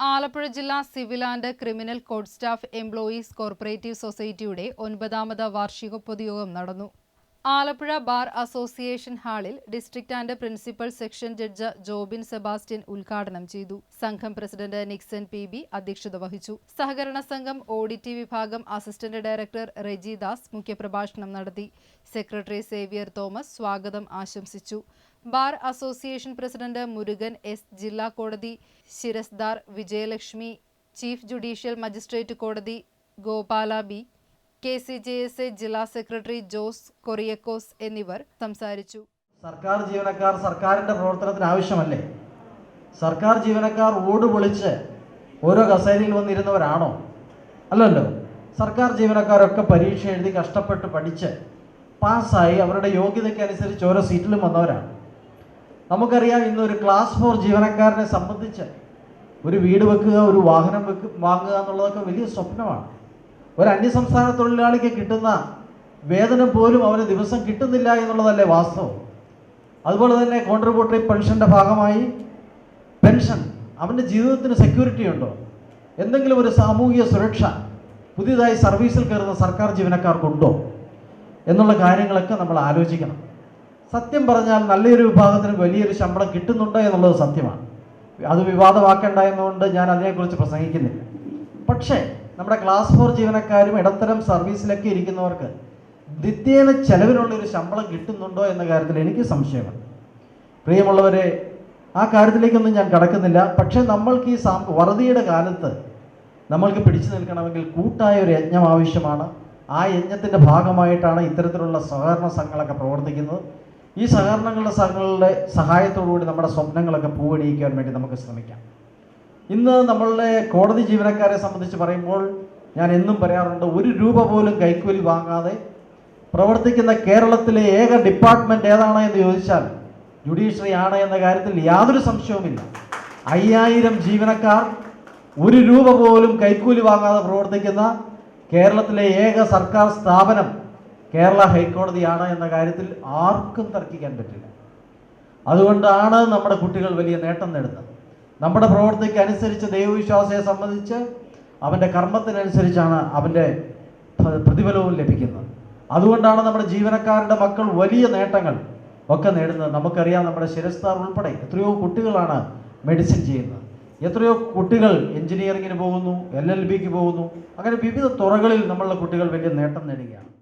ആലപ്പുഴ ജില്ലാ civil and criminal code staff employees cooperative സൊസൈറ്റിയുടെ ഒൻപതാമത് വാർഷിക പൊതുയോഗം നടന്നു. ആലപ്പുഴ ബാർ അസോസിയേഷൻ ഹാളിൽ district and principal sessions judge Jobin Sebastian ഉദ്ഘാടനം ചെയ്തു. സംഘം പ്രസിഡന്റ് നിക്സൺ പി ബി അധ്യക്ഷത വഹിച്ചു. സഹകരണ സംഘം ഓഡിറ്റ് വിഭാഗം അസിസ്റ്റന്റ് ഡയറക്ടർ റെജി ദാസ് മുഖ്യപ്രഭാഷണം നടത്തി. സെക്രട്ടറി സേവിയർ തോമസ് സ്വാഗതം ആശംസിച്ചു. Bar association president Murugan S ജില്ലാ കോടതി ശിരസ്ദാർ വിജയലക്ഷ്മി ചീഫ് ജുഡീഷ്യൽ മജിസ്ട്രേറ്റ് കോടതി Gopala B K C J S A ജില്ലാ സെക്രട്ടറി ജോസ് കൊറിയക്കോസ് എന്നിവർ സംസാരിച്ചു. സർക്കാർ ജീവനക്കാർ സർക്കാരിന്റെ പ്രവർത്തനത്തിന് ആവശ്യമല്ലേ? സർക്കാർ ജീവനക്കാർ ഓട് പൊളിച്ച് ഓരോ കസേരയിൽ വന്നിരുന്നവരാണോ? അല്ലല്ലോ. സർക്കാർ ജീവനക്കാരൊക്കെ പരീക്ഷ എഴുതി കഷ്ടപ്പെട്ട് പഠിച്ച് പാസ്സായി അവരുടെ യോഗ്യതയ്ക്ക് അനുസരിച്ച് ഓരോ സീറ്റിലും വന്നവരാണ്. നമുക്കറിയാം ഇന്ന് ഒരു ക്ലാസ് ഫോർ ജീവനക്കാരനെ സംബന്ധിച്ച് ഒരു വീട് വെക്കുക ഒരു വാഹനം വെക്കുക വാങ്ങുക എന്നുള്ളതൊക്കെ വലിയ സ്വപ്നമാണ്. ഒരു അന്യസംസ്ഥാന തൊഴിലാളിക്ക് കിട്ടുന്ന വേതനം പോലും അവന് ദിവസം കിട്ടുന്നില്ല എന്നുള്ളതല്ലേ വാസ്തവം. അതുപോലെ തന്നെ കോൺട്രിബ്യൂട്ടറി പെൻഷന്റെ ഭാഗമായി പെൻഷൻ അവന്റെ ജീവിതത്തിന് സെക്യൂരിറ്റി ഉണ്ടോ? എന്തെങ്കിലും ഒരു സാമൂഹിക സുരക്ഷ പുതിയതായി സർവീസിൽ കയറുന്ന സർക്കാർ ജീവനക്കാർക്കുണ്ടോ? എന്നുള്ള കാര്യങ്ങളൊക്കെ നമ്മൾ ആലോചിക്കണം. സത്യം പറഞ്ഞാൽ നല്ലൊരു വിഭാഗത്തിന് വലിയൊരു ശമ്പളം കിട്ടുന്നുണ്ടോ എന്നുള്ളത് സത്യമാണ്. അത് വിവാദമാക്കേണ്ട എന്നുകൊണ്ട് ഞാൻ അതിനെക്കുറിച്ച് പ്രസംഗിക്കുന്നില്ല. പക്ഷേ നമ്മുടെ ക്ലാസ് ഫോർ ജീവനക്കാരും ഇടത്തരം സർവീസിലൊക്കെ ഇരിക്കുന്നവർക്ക് നിത്യേന ചെലവിനുള്ള ഒരു ശമ്പളം കിട്ടുന്നുണ്ടോ എന്ന കാര്യത്തിൽ എനിക്ക് സംശയമാണ്. പ്രിയമുള്ളവരെ ആ കാര്യത്തിലേക്കൊന്നും ഞാൻ കടക്കുന്നില്ല. പക്ഷേ നമ്മൾക്ക് ഈ സാം വറുതിയുടെ കാലത്ത് നമ്മൾക്ക് പിടിച്ചു നിൽക്കണമെങ്കിൽ കൂട്ടായ ഒരു യജ്ഞം ആവശ്യമാണ്. ആ യജ്ഞത്തിന്റെ ഭാഗമായിട്ടാണ് ഇത്തരത്തിലുള്ള സഹകരണ സംഘങ്ങളൊക്കെ പ്രവർത്തിക്കുന്നത്. ഈ സഹകരണങ്ങളുടെ സംഘങ്ങളുടെ സഹായത്തോടുകൂടി നമ്മുടെ സ്വപ്നങ്ങളൊക്കെ പൂവണിയിക്കാൻ വേണ്ടി നമുക്ക് ശ്രമിക്കാം. ഇന്ന് നമ്മളുടെ കോടതി ജീവനക്കാരെ സംബന്ധിച്ച് പറയുമ്പോൾ ഞാൻ എന്നും പറയാറുണ്ട് ഒരു രൂപ പോലും കൈക്കൂലി വാങ്ങാതെ പ്രവർത്തിക്കുന്ന കേരളത്തിലെ ഏക ഡിപ്പാർട്ട്മെന്റ് ഏതാണ് എന്ന് ചോദിച്ചാൽ ജുഡീഷ്യറി ആണ് എന്ന കാര്യത്തിൽ യാതൊരു സംശയവുമില്ല. അയ്യായിരം ജീവനക്കാർ ഒരു രൂപ പോലും കൈക്കൂലി വാങ്ങാതെ പ്രവർത്തിക്കുന്ന കേരളത്തിലെ ഏക സർക്കാർ സ്ഥാപനം കേരള ഹൈക്കോടതിയാണ് എന്ന കാര്യത്തിൽ ആർക്കും തർക്കിക്കാൻ പറ്റില്ല. അതുകൊണ്ടാണ് നമ്മുടെ കുട്ടികൾ വലിയ നേട്ടം നേടുന്നത്. നമ്മുടെ പ്രവൃത്തിക്ക് അനുസരിച്ച് ദൈവവിശ്വാസയെ സംബന്ധിച്ച് അവന്റെ കർമ്മത്തിനനുസരിച്ചാണ് അവന്റെ പ്ര- പ്രതിഫലവും ലഭിക്കുന്നത്. അതുകൊണ്ടാണ് നമ്മുടെ ജീവനക്കാരുടെ മക്കൾ വലിയ നേട്ടങ്ങൾ ഒക്കെ നേടുന്നത്. നമുക്കറിയാം നമ്മുടെ ശിരസ്താർ ഉൾപ്പെടെ എത്രയോ കുട്ടികളാണ് മെഡിസിൻ ചെയ്യുന്നത്. എത്രയോ കുട്ടികൾ എഞ്ചിനീയറിങ്ങിന് പോകുന്നു എൽ എൽ ബിക്ക് പോകുന്നു. അങ്ങനെ വിവിധ തുറകളിൽ നമ്മളുടെ കുട്ടികൾ വലിയ നേട്ടം നേടുകയാണ്.